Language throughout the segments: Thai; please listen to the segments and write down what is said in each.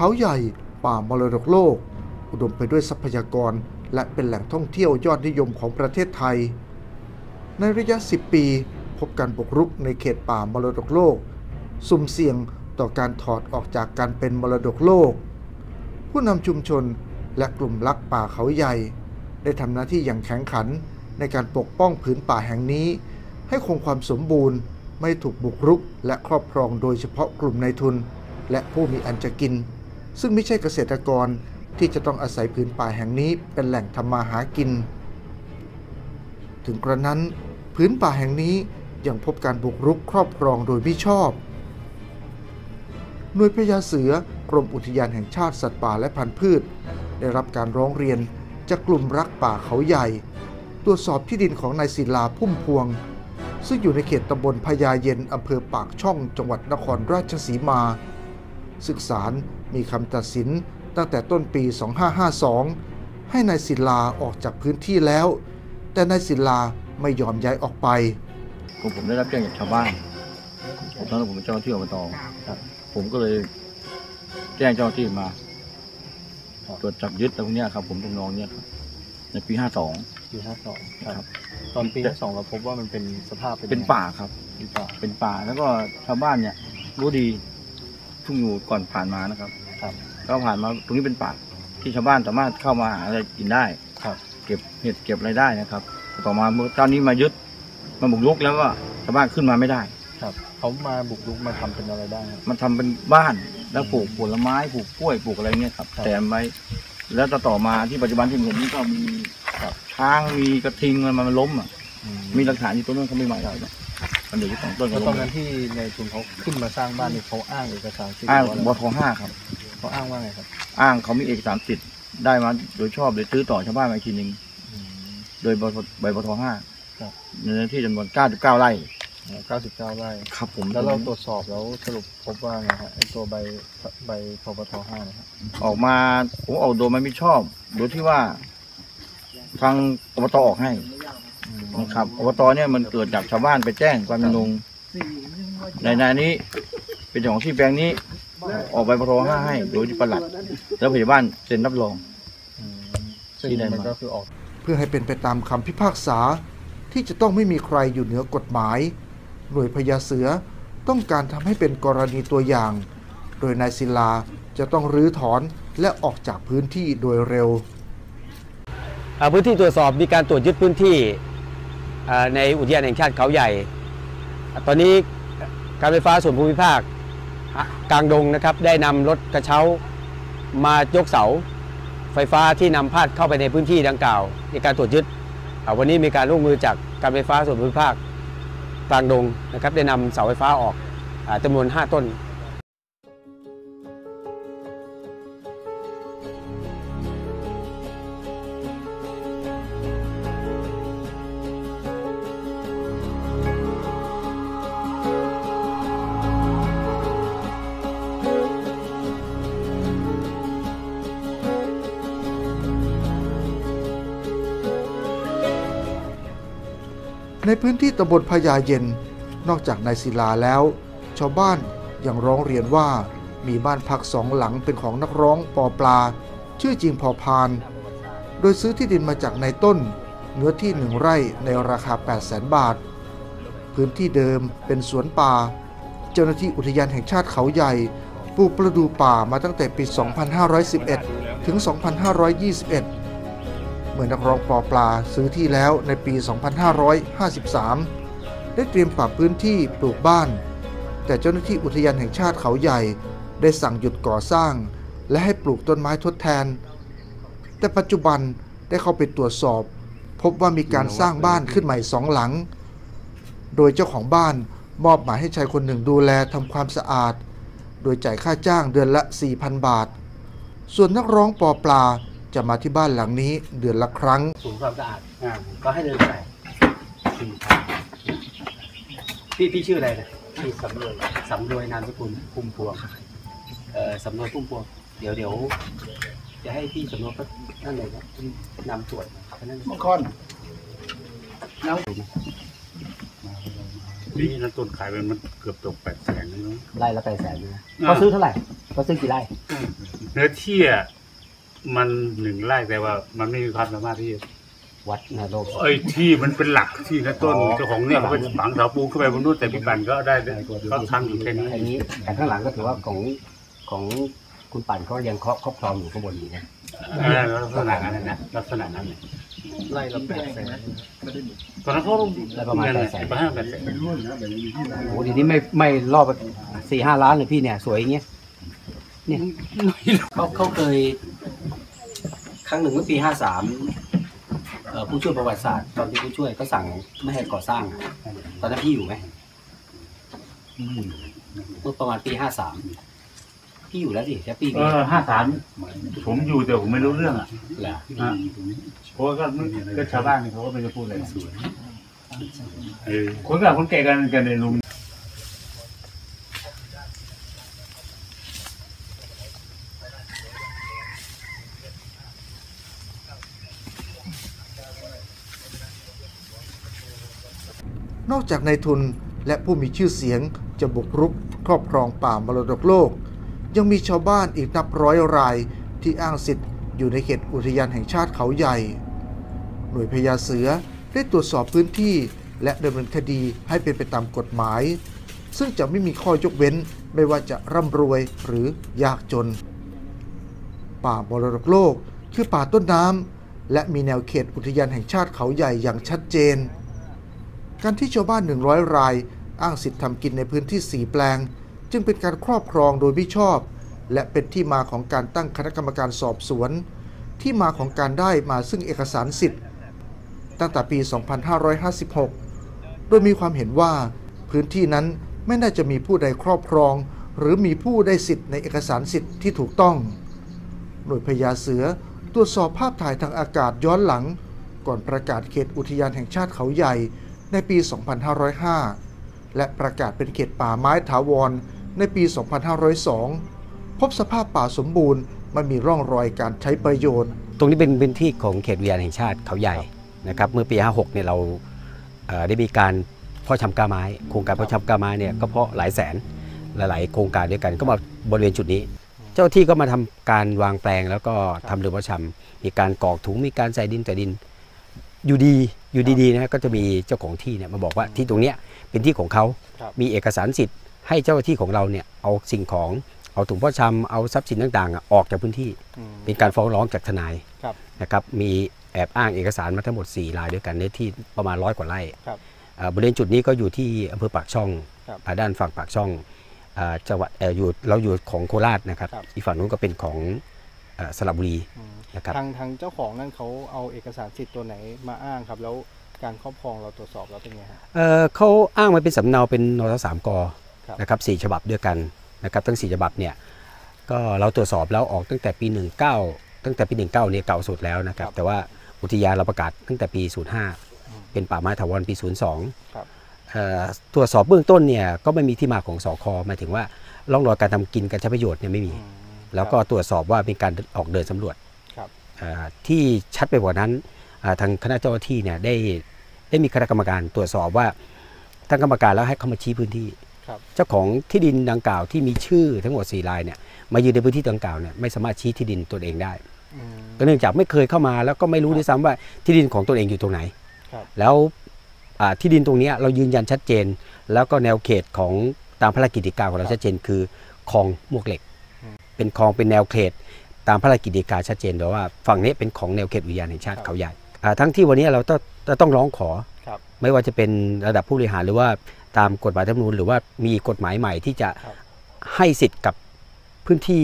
เขาใหญ่ป่ามรดกโลก อุดมไปด้วยทรัพยากร และเป็นแหล่งท่องเที่ยวยอดนิยมของประเทศไทย ในระยะ 10 ปี พบการบุกรุกในเขตป่ามรดกโลก สุ่มเสี่ยงต่อการถอดออกจากการเป็นมรดกโลก ผู้นำชุมชนและกลุ่มรักป่าเขาใหญ่ ได้ทำหน้าที่อย่างแข็งขันในการปกป้องผืนป่าแห่งนี้ ให้คงความสมบูรณ์ไม่ถูกบุกรุกและครอบครองโดยเฉพาะกลุ่มนายทุน และผู้มีอันจะกิน ซึ่งไม่ใช่เกษตรกรที่จะต้องอาศัยผืนป่าแห่งนี้เป็นแหล่งทำมาหากิน ถึงกระนั้นผืนป่าแห่งนี้ยังพบการบุกรุกครอบครองโดยไม่ชอบ หน่วยพญาเสือกรมอุทยานแห่งชาติสัตว์ป่าและพันธุ์พืช ได้รับการร้องเรียนจากกลุ่มรักป่าเขาใหญ่ ตรวจสอบที่ดินของนายศิลาพุ่มพวง ซึ่งอยู่ในเขตตำบลพญาเย็นอำเภอปากช่องจังหวัดนครราชสีมา ศึกษาร มีคำตัดสินตั้งแต่ต้นปี 2552 ให้นายศิลาออกจากพื้นที่แล้ว แต่นายศิลาไม่ยอมย้ายออกไป ผมผมได้รับแจ้งจากชาวบ้านผมตอนนั้นผมเป็นเจ้าหน้าที่อบตครับผมก็เลยแจ้งเจ้าหน้าที่มาตรวจจับยึดอะไรพวกเนี้ยครับ ผมทำนองเนี้ยครับในปีห้าสองปีห้าสองครับ ตอนปีห้าสองเราพบว่ามันเป็นสภาพเป็นเป็นยังไงป่าครับ เป็นป่าเป็นป่าแล้วก็ชาวบ้านเนี่ยรู้ดี ทุ่งอยู่ก่อนผ่านมานะครับ ครับ ก็ผ่านมาตรงนี้เป็นป่าที่ชาวบ้านสามารถเข้ามาหาอะไรกินได้ครับ เก็บเห็ดเก็บอะไรได้นะครับ ต่อมาเมื่อตอนนี้มายึดมาบุกรุกแล้วก็ชาวบ้านขึ้นมาไม่ได้ ครับเขามาบุกรุกมาทำเป็นอะไรได้ครับ มันทำเป็นบ้านแล้วปลูกผลไม้ปลูกกล้วยปลูกอะไรเงี้ยครับครับ แต่ไว้แล้วต่อต่อมาที่ปัจจุบันที่ผมเห็นนี่ก็มีครับช้างมีกระทิงมันมันล้มอะอืมีหลักฐานอยู่ต้นนู้นเขาไม่มาได้หรอก มันเดี๋ยวที่สองต้นแล้ก็วตล้อมนนั้นที่ในทุนเขาขึ้นมาสร้างบ้านนี่เขาอ้างเอกสารสิทธิ์อ้างว่าอะไรบทห้าครับ เขาอ้างว่าไงครับอ้างเขามีเอกสารสิทธิ์ได้มาโดยชอบโดยซื้อต่อชาวบ้านมาอีกทีหนึ่งอืม โดยบทใบบทห้าครับในเนื้อที่จำนวนเก้าจุดเก้าไร่เก้าสิบเก้าไร่ครับผมแล้วเราตรวจสอบแล้วสรุปพบว่าไงฮะไอตัวใบใบพปทห้านะครับออกมาผมออกโดยไม่ชอบโดยที่ว่า ทางอบตออกให้อืม นะครับอบตเนี่ยมันเกิดจากชาวบ้านไปแจ้งความเป็นลงในในนี้เป็นเจ้าของที่แปลงนี้ออกใบปทห้าให้โดยที่ประหลัด แล้วผู้ใหญ่บ้านเซ็นรับรองอืมซึ่งที่ไหนมันมาก็คือออก เพื่อให้เป็นไปตามคำพิพากษาที่จะต้องไม่มีใครอยู่เหนือกฎหมาย หน่วยพญาเสือต้องการทำให้เป็นกรณีตัวอย่าง โดยนายศิลาจะต้องรื้อถอนและออกจากพื้นที่โดยเร็วอ่าพื้นที่ตรวจสอบมีการตรวจยึดพื้นที่อ่า ในอุทยานแห่งชาติเขาใหญ่ ตอนนี้การไฟฟ้าส่วนภูมิภาคกลางดงนะครับได้นำรถกระเช้ามายกเสา ไฟฟ้าที่นำพาดเข้าไปในพื้นที่ดังกล่าว ในการตรวจยึดวันนี้มีการร่วมมือจากการไฟฟ้าส่วนภูมิภาคกลางดงนะครับได้นำเสาไฟฟ้าออกอาจำนวน 5 ต้น ในพื้นที่ตำบลพญาเย็น นอกจากนายศิลาแล้ว ชาวบ้านยังร้องเรียนว่ามีบ้านพักสองหลังเป็นของนักร้องปอปลา ชื่อจริงพอพาน โดยซื้อที่ดินมาจากนายต้น เนื้อที่หนึ่งไร่ในราคา 8 0 0แสนบาท พื้นที่เดิมเป็นสวนป่า เจ้าหน้าที่อุทยานแห่งชาติเขาใหญ่ปลูกประดูป่ามาตั้งแต่ปี 2511 ถึง 2521เมื่อนักร้องปอปลาซื้อที่แล้วในปี 2553 ได้เตรียมปรับพื้นที่ปลูกบ้าน แต่เจ้าหน้าที่อุทยานแห่งชาติเขาใหญ่ ได้สั่งหยุดก่อสร้าง และให้ปลูกต้นไม้ทดแทน แต่ปัจจุบันได้เข้าไปตรวจสอบ พบว่ามีการสร้างบ้านขึ้นใหม่สองหลัง โดยเจ้าของบ้านมอบหมายให้ชายคนหนึ่งดูแลทำความสะอาด โดยจ่ายค่าจ้างเดือนละ 4,000 บาท ส่วนนักร้องปอปลา จะมาที่บ้านหลังนี้เดือนละครั้ง ศูนย์ความสะอาดอ่าก็ให้เดินไปสี่พันพี่พี่ชื่ออะไรนะชื่อสำรวยสำรวยนามสกุลพุ่มพวงเอ่อสำรวยพุ่มพวงเดี๋ยวเดี๋ยวจะให้พี่สำรวยก็นั่นเลยนะนำตรวจแค่นั้นมังคอนแล้วนี่นั้นต้นขายไปมันเกือบตกแปดแสนเลยเนาะไล่ละแปดแสนนะเขาซื้อเท่าไหร่เขาซื้อกี่ไร่เนื้อที่อะ มันหนึ่งไร่แต่ว่า มันไม่มีความสามารถที่วัดนาโลก ไอ้ที่มันเป็นหลักที่นะต้นอ๋อ เจ้าของเนี่ยเขาไปฝังเสาปูนขึ้นไปบนนู้นแต่พี่บันก็ได้ก็ทำอยู่แค่นี้ อันนี้แต่ข้างหลังก็ถือว่าของของคุณปั่นเขายังครอบครอบครองอยู่ข้างบนอยู่นะ เออลักษณะนั้นนะลักษณะนั้นน่ะไล่ละแปดแสนตอนนั้นเขาได้ประมาณเงินแปดแสน ประมาณแปดแสนโอ้โหเดียวนี้ไม่ไม่รอบสี่ห้าล้านเลยพี่เนี่ย สวยอย่างเงี้ยเนี่ยเขาเขาเคย ครั้งหนึ่งเมื่อปีห้าสามผู้ช่วยประวัติศาสตร์ตอนที่ผู้ช่วยก็สั่งไม่ให้ก่อสร้างอะตอนนั้นพี่อยู่ไหมเมื่อประมาณปีห้าสามพี่อยู่แล้วสิใช่ปีเออห้าสามผมอยู่แต่ผมไม่รู้เรื่องอะเหรออะเพราะว่าก็ก็ชาวบ้านนี่เขาก็ไม่ได้พูดอะไรเออคนกับคนแก่กันกันในลุง นอกจากนายทุนและผู้มีชื่อเสียงจะบุกรุกครอบครองป่ามรดกโลก ยังมีชาวบ้านอีกนับร้อยรายที่อ้างสิทธิ์อยู่ในเขตอุทยานแห่งชาติเขาใหญ่ หน่วยพญาเสือได้ตรวจสอบพื้นที่และดำเนินคดีให้เป็นไปตามกฎหมาย ซึ่งจะไม่มีข้อยกเว้นไม่ว่าจะร่ำรวยหรือยากจน ป่ามรดกโลกคือป่าต้นน้ำและมีแนวเขตอุทยานแห่งชาติเขาใหญ่อย่างชัดเจน การที่ชาวบ้าน 100 ราย อ้างสิทธิ์ทำกินในพื้นที่ 4 แปลง จึงเป็นการครอบครองโดยไม่ชอบ และเป็นที่มาของการตั้งคณะกรรมการสอบสวน ที่มาของการได้มาซึ่งเอกสารสิทธิ์ ตั้งแต่ปี 2556 โดยมีความเห็นว่า พื้นที่นั้นไม่น่าจะมีผู้ใดครอบครอง หรือมีผู้ได้สิทธิ์ในเอกสารสิทธิ์ที่ถูกต้อง หน่วยพญาเสือตรวจสอบภาพถ่ายทางอากาศย้อนหลัง ก่อนประกาศเขตอุทยานแห่งชาติเขาใหญ่ ในปี 2505 และประกาศเป็นเขตป่าไม้ถาวรในปี 2502 พบสภาพป่าสมบูรณ์ไม่มีร่องรอยการใช้ประโยชน์ ตรงนี้เป็นพื้นที่ของเขตอุทยานแห่งชาติเขาใหญ่นะครับเมื่อปี 56 เนี่ยเราเอ่อได้มีการเพาะชำกล้าไม้โครงการเพาะชำกล้าไม้เนี่ยก็เพาะหลายแสนหลาย ๆ โครงการด้วยกันก็มาบริเวณจุดนี้ เจ้าที่ก็มาทำการวางแปลงแล้วก็ทำเรือเพาะชำมีการกรอกถุงมีการใส่ดินใส่ดิน อยู่ดีอยู่ดีๆนะก็จะมีเจ้าของที่เนี่ยมาบอกว่าที่ตรงเนี้ยเป็นที่ของเขา ครับมีเอกสารสิทธิ์ให้เจ้าหน้าที่ของเราเนี่ยเอาสิ่งของเอาถุงเพาะชำเอาทรัพย์สินต่างๆอะออกจากพื้นที่ อืม เป็นการฟ้องร้องจากทนายครับนะครับมีแอบอ้างเอกสารมาทั้งหมด 4 รายด้วยกันเนื้อที่ประมาณร้อยกว่าไร่ครับอ่าบริเวณจุดนี้ก็อยู่ที่อำเภอปากช่องครับอ่าด้านฝั่งปากช่องอ่าจังหวัดเอ่ออยู่เราอยู่ของโคราชนะครับครับ อีกฝั่งนู้นก็เป็นของเอ่อสระบุรี อืม นะครับ ทางทางเจ้าของนั่นเขาเอาเอกสารสิทธิ์ตัวไหนมาอ้างครับแล้วการครอบครองเราตรวจสอบแล้วเป็นไงฮะ เอ่อเขาอ้างมาเป็นสำเนาเป็นนทสามกครับ นะครับสี่ฉบับด้วยกันนะครับทั้งสี่ฉบับเนี่ยก็เราตรวจสอบแล้วออกตั้งแต่ปี 19 ตั้งแต่ปี 19เนี่ยเก่าสุดแล้วนะครับแต่ว่าอุทยานเราประกาศตั้งแต่ปี 05 เป็นป่าไม้ถาวรปี 02ครับ เอ่อตรวจสอบเบื้องต้นเนี่ยก็ไม่มีที่มาของสคหมายถึงว่าร่องรอยการทำกินการใช้ประโยชน์เนี่ยไม่มี อืมแล้วก็ตรวจสอบว่าเป็นการออกเดินสำรวจครับเอ่อ ที่ชัดไปกว่านั้นอ่าทางคณะเจ้าหน้าที่เนี่ยได้ได้มีคณะกรรมการตรวจสอบว่าทางกรรมการแล้วให้เขามาชี้พื้นที่ครับเจ้าของที่ดินดังกล่าวที่มีชื่อทั้งหมด4รายเนี่ยมายืนในพื้นที่ดังกล่าวเนี่ยไม่สามารถชี้ที่ดินตนเองได้อืมก็เนื่องจากไม่เคยเข้ามาแล้วก็ไม่รู้ด้วยซ้ำว่าที่ดินของตนเองอยู่ตรงไหนครับแล้วอ่าที่ดินตรงเนี้ยเรายืนยันชัดเจน แล้วก็แนวเขตของตามพระราชกิจกาของเราชัดเจนคือคลองมวกเหล็ก เป็นคลองเป็นแนวเขต ตามพระราชกิจกาชัดเจนโดยว่าฝั่งนี้เป็นของแนวเขตอุทยานแห่งชาติเขาใหญ่อ่าทั้งที่วันนี้เราต้องเราต้องร้องขอครับไม่ว่าจะเป็นระดับผู้บริหารหรือว่าตามกฎหมายรัฐธรรมนูญหรือว่ามีกฎหมายใหม่ที่จะครับให้สิทธิ์กับพื้นที่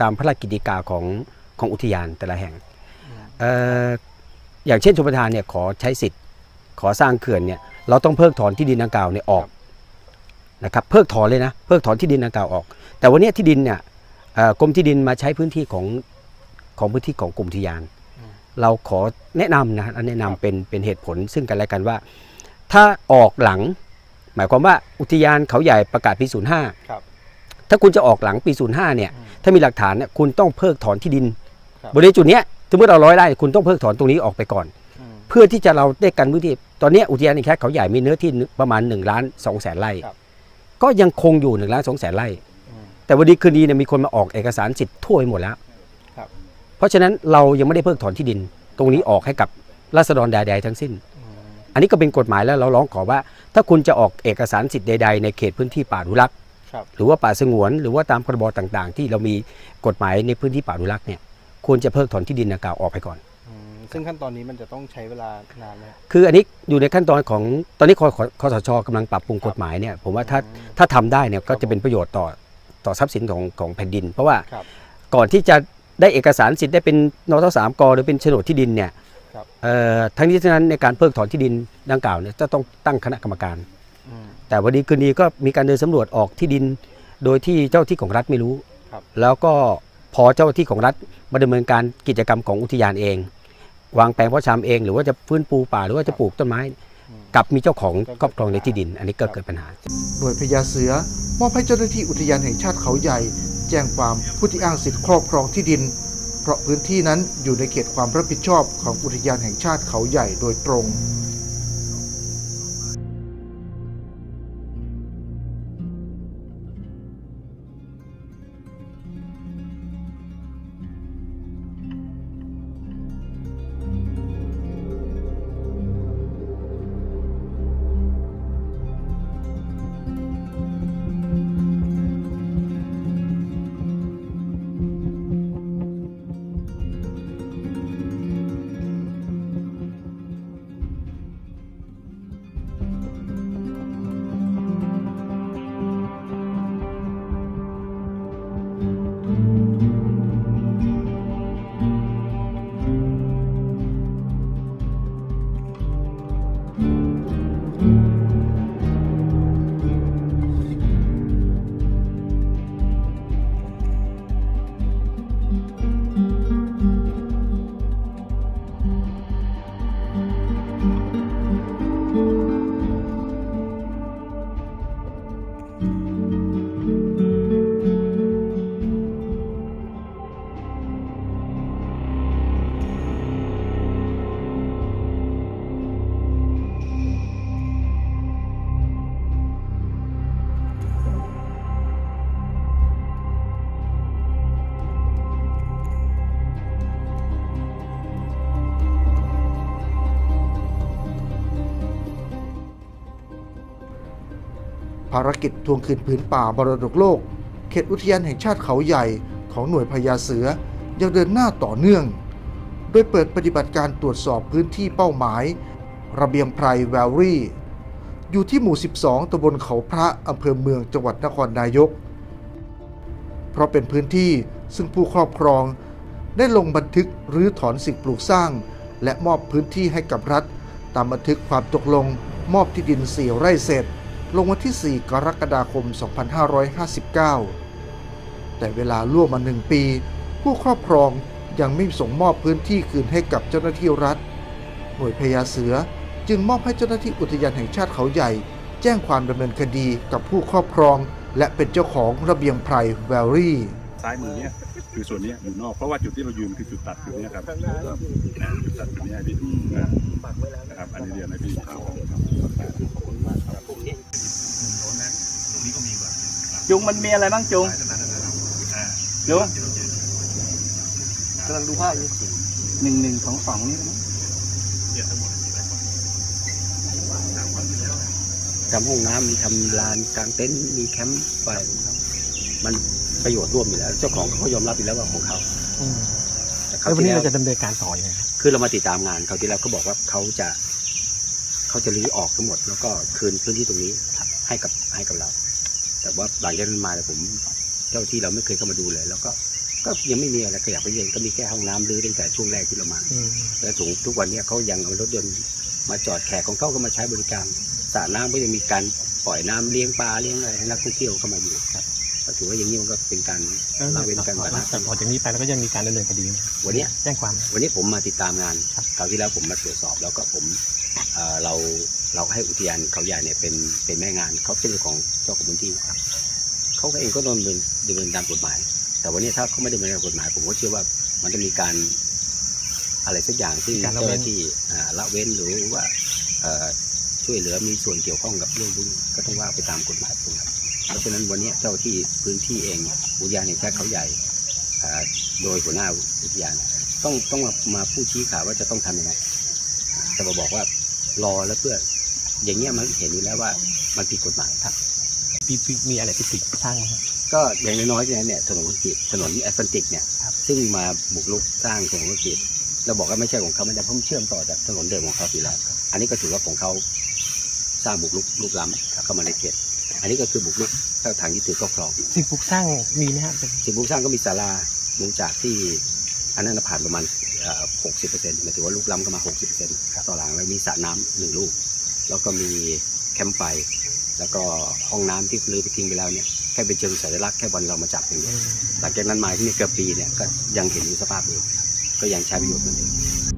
ตามพระราชกิจกาของของอุทยานแต่ละแห่งอืมเอ่ออย่างเช่นชมประทานเนี่ยขอใช้สิทธิ์ ขอสร้างเขื่อนเนี่ยเราต้องเพิกถอนที่ดินดังกล่าวเนี่ยออกนะครับเพิกถอนเลยนะเพิกถอนที่ดินดังกล่าวออก แต่วันเนี้ยที่ดินเนี่ยเอ่อ กรมที่ดินมาใช้พื้นที่ของของพื้นที่ของกรมอุทยานอืมเราขอแนะนำนะแนะนำเป็นเป็นเหตุผลซึ่งกันและกันว่า ถ้าออกหลัง หมายความว่าอุทยานเขาใหญ่ประกาศปี05ครับถ้าคุณจะออกหลังปี 05เนี่ยอืมถ้ามีหลักฐานเนี่ยคุณต้องเพิกถอนที่ดินครับบริเวณจุดเนี้ยสมมติเราร้อยไร่คุณต้องเพิกถอนตรงนี้ออกไปก่อนอืมเพื่อที่จะเราได้กันพื้นที่ตอนเนี้ยอุทยานแห่งชาติเขาใหญ่มีเนื้อที่ประมาณ1ล้าน2แสนไร่ครับก็ยังคงอยู่1ล้าน2แสนไร่อืม แต่วันดีคืนดีเนี่ยมีคนมาออกเอกสารสิทธิ์ทั่วไปหมดแล้ว ครับ เพราะฉะนั้นเรายังไม่ได้เพิกถอนที่ดิน ตรงนี้ออกให้กับราษฎรใดๆทั้งสิ้นอืมอันนี้ก็เป็นกฎหมายแล้วเราร้องขอว่า ถ้าคุณจะออกเอกสารสิทธิ์ใด ๆ ในเขตพื้นที่ป่าอนุรักษ์ครับ หรือว่าป่าสงวน หรือว่าตามพรบต่างๆ ที่เรามีกฎหมายในพื้นที่ป่าอนุรักษ์เนี่ยควรจะเพิกถอนที่ดินดังกล่าวออกไปก่อน อืมซึ่งขั้นตอนนี้มันจะต้องใช้เวลานานไหมครับคืออันนี้อยู่ในขั้นตอนของตอนนี้คคคสชกำลังปรับปรุงกฎหมายเนี่ยผมว่าถ้าถ้าทำได้เนี่ยก็จะเป็นประโยชน์ต่อ ต่อทรัพย์สินของของแผ่นดิน เพราะว่าครับก่อนที่จะได้เอกสารสิทธิ์ได้เป็นนทสามกหรือเป็นโฉนดที่ดินเนี่ยครับเอ่อทั้งนี้ทั้งนั้นในการเพิกถอนที่ดินดังกล่าวเนี่ยจะต้องตั้งคณะกรรมการอืมแต่วันนี้คืนนี้ก็มีการเดินสำรวจออกที่ดิน โดยที่เจ้าที่ของรัฐไม่รู้ครับแล้วก็พอเจ้าที่ของรัฐมาดำเนินการกิจกรรมของอุทยานเอง วางแปลงเพาะชำเอง หรือว่าจะฟื้นปูป่าหรือว่าจะปลูกต้นไม้อืม กับมีเจ้าของครอบครองในที่ดิน อันนี้ก็เกิดปัญหา หน่วยพญาเสือมอบให้เจ้าหน้าที่อุทยานแห่งชาติเขาใหญ่ แจ้งความผู้ที่อ้างสิทธิครอบครองที่ดิน เพราะพื้นที่นั้นอยู่ในเขตความรับผิดชอบของอุทยานแห่งชาติเขาใหญ่โดยตรง ภารกิจทวงคืนผืนป่ามรดกโลก เขตอุทยานแห่งชาติเขาใหญ่ของหน่วยพญาเสือยังเดินหน้าต่อเนื่อง โดยเปิดปฏิบัติการตรวจสอบพื้นที่เป้าหมาย ระเบียงไพรแวลลี่ อยู่ที่หมู่ 12ตำบลเขาพระอำเภอเมืองจังหวัดนครนายก เพราะเป็นพื้นที่ซึ่งผู้ครอบครอง ได้ลงบันทึกหรือถอนสิ่งปลูกสร้าง และมอบพื้นที่ให้กับรัฐ ตามบันทึกความตกลง มอบที่ดิน4ไร่เศษ ลงวันที่ 4 กรกฎาคม 2559 แต่เวลาล่วงมาหนึ่งปี ผู้ครอบครองยังไม่ส่งมอบพื้นที่คืนให้กับเจ้าหน้าที่รัฐ หน่วยพญาเสือจึงมอบให้เจ้าหน้าที่อุทยานแห่งชาติเขาใหญ่ แจ้งความดำเนินคดีกับผู้ครอบครอง และเป็นเจ้าของระเบียงไพรแวลลี่ซ้ายมือเนี่ยคือส่วนเนี้ยอยู่นอกเพราะว่าจุดที่เรายืนคือจุดตัดจุดเนี้ยครับนะจุดตัดจุดเนี้ยให้พี่ดูนะนะครับอันนี้เรียนให้พี่ดูครับ จุงมันมีอะไรบ้างจุงจุงกำลังดูภาพอยู่หนึ่งหนึ่งสองสองนี่นะทำห้องน้ำมีทำลานกลางเต็นท์มีแคมป์ไฟมันประโยชน์ร่วมอยู่แล้ว เจ้าของเขาก็ยอมรับอยู่แล้วว่าของเขาแต่คราวแล้ววันที่นี้แล้วเราจะดำเนินการต่อยังไงครับคือเรามาติดตามงานเขาวที่แล้วเขาบอกว่าเขาจะ เขาจะรื้อออกทั้งหมด แล้วก็คืนพื้นที่ตรงนี้ให้กับให้กับเรา แต่ว่าหลังจากนั้นมาเนี่ยผมเจ้าที่เราไม่เคยเข้ามาดูเลย แล้วก็ก็ยังไม่มีอะไรขยับไปเย็นก็มีแค่ห้องน้ำรื้อตั้งแต่ช่วงแรกที่เรามา แล้วถึงทุกวันเนี้เขายังเอารถยนต์มาจอดแขกของเขาก็มาใช้บริการสระน้ำก็ยังมีการปล่อยน้ำเลี้ยงปลาเลี้ยงอะไรให้นักท่องเที่ยวเข้ามาอยู่ครับก็ถือว่าอย่างนี้มันก็เป็นการละเว้นการปฏิบัติแต่ต่อจากนี้ไปเราก็ยังมีการดำเนินคดีไหมวันเนี้ย แจ้งความ วันนี้ผมมาติดตามงานคราวที่แล้วผมมาตรวจสอบแล้วก็ผม เอ่อเราเราให้อุทยานเขาใหญ่เนี่ยเป็นเป็นแม่งานเขาเป็นเจ้าของเจ้าของพื้นที่ครับเขาก็เองก็ต้องดำเนินดำเนินตามกฎหมาย แต่วันนี้ถ้าเขาไม่ได้ดำเนินตามกฎหมาย ผมก็เชื่อว่ามันจะมีการอะไรสักอย่างที่การละเจ้าเว้หนน้าที่อ่าละเว้นหรือว่าเอ่อช่วยเหลือมีส่วนเกี่ยวข้องกับเรื่องพวกนี้ก็ต้องว่าไปตามกฎหมายตรงนั้นเพราะฉะนั้นวันนี้เจ้าที่พื้นที่เองอุทยานแห่งชาติเขาใหญ่อ่าโดยหัวหน้าอุทยานต้องต้องมามาพูดชี้ขาว่าจะต้องทำยังไงจะมาบอกว่า รอแล้วเพื่อ อย่างเงี้ยมันเห็นอยู่แล้วว่ามันผิดกฎหมายครับมีอะไรไปติดสร้างไหมครับ ก็อย่างน้อยๆเนี่ยถนนคอนกรีตถนนแอสฟัลติกเนี่ยซึ่งมาบุกรุกสร้างถนนคอนกรีตเราบอกว่าไม่ใช่ของเขาไม่ได้เพราะมันเชื่อมต่อจากถนนเดิมของเขาอยู่แล้วอันนี้ก็ถือว่าของเขาสร้างบุกรุกลุกล้ำเข้ามาในเขตอันนี้ก็คือบุกรุกถ้าทางที่ถือครอบครองสิ่งปลูกสร้างมีไหมครับสิ่งปลูกสร้างก็มีศาลามุงจากที่ อันนั้นนะผ่านประมาณหกสิบเปอร์เซ็นต์หมายถึงว่าลุกล้ำก็มาหกสิบเปอร์เซ็นต์ต่อหลังแล้วมีสระน้ำหนึ่งลูก แล้วก็มีแคมป์ไฟ แล้วก็ห้องน้ำที่ลือไปทิ้งไปแล้วเนี่ยแค่เป็นเชิงสัญลักษณ์แค่วันเรามาจับอย่างเดียวหลังจากนั้นมาที่นี่เกือบปีเนี่ยก็ยังเห็นอยู่สภาพอยู่ก็ยังใช้ประโยชน์เหมือนเดิม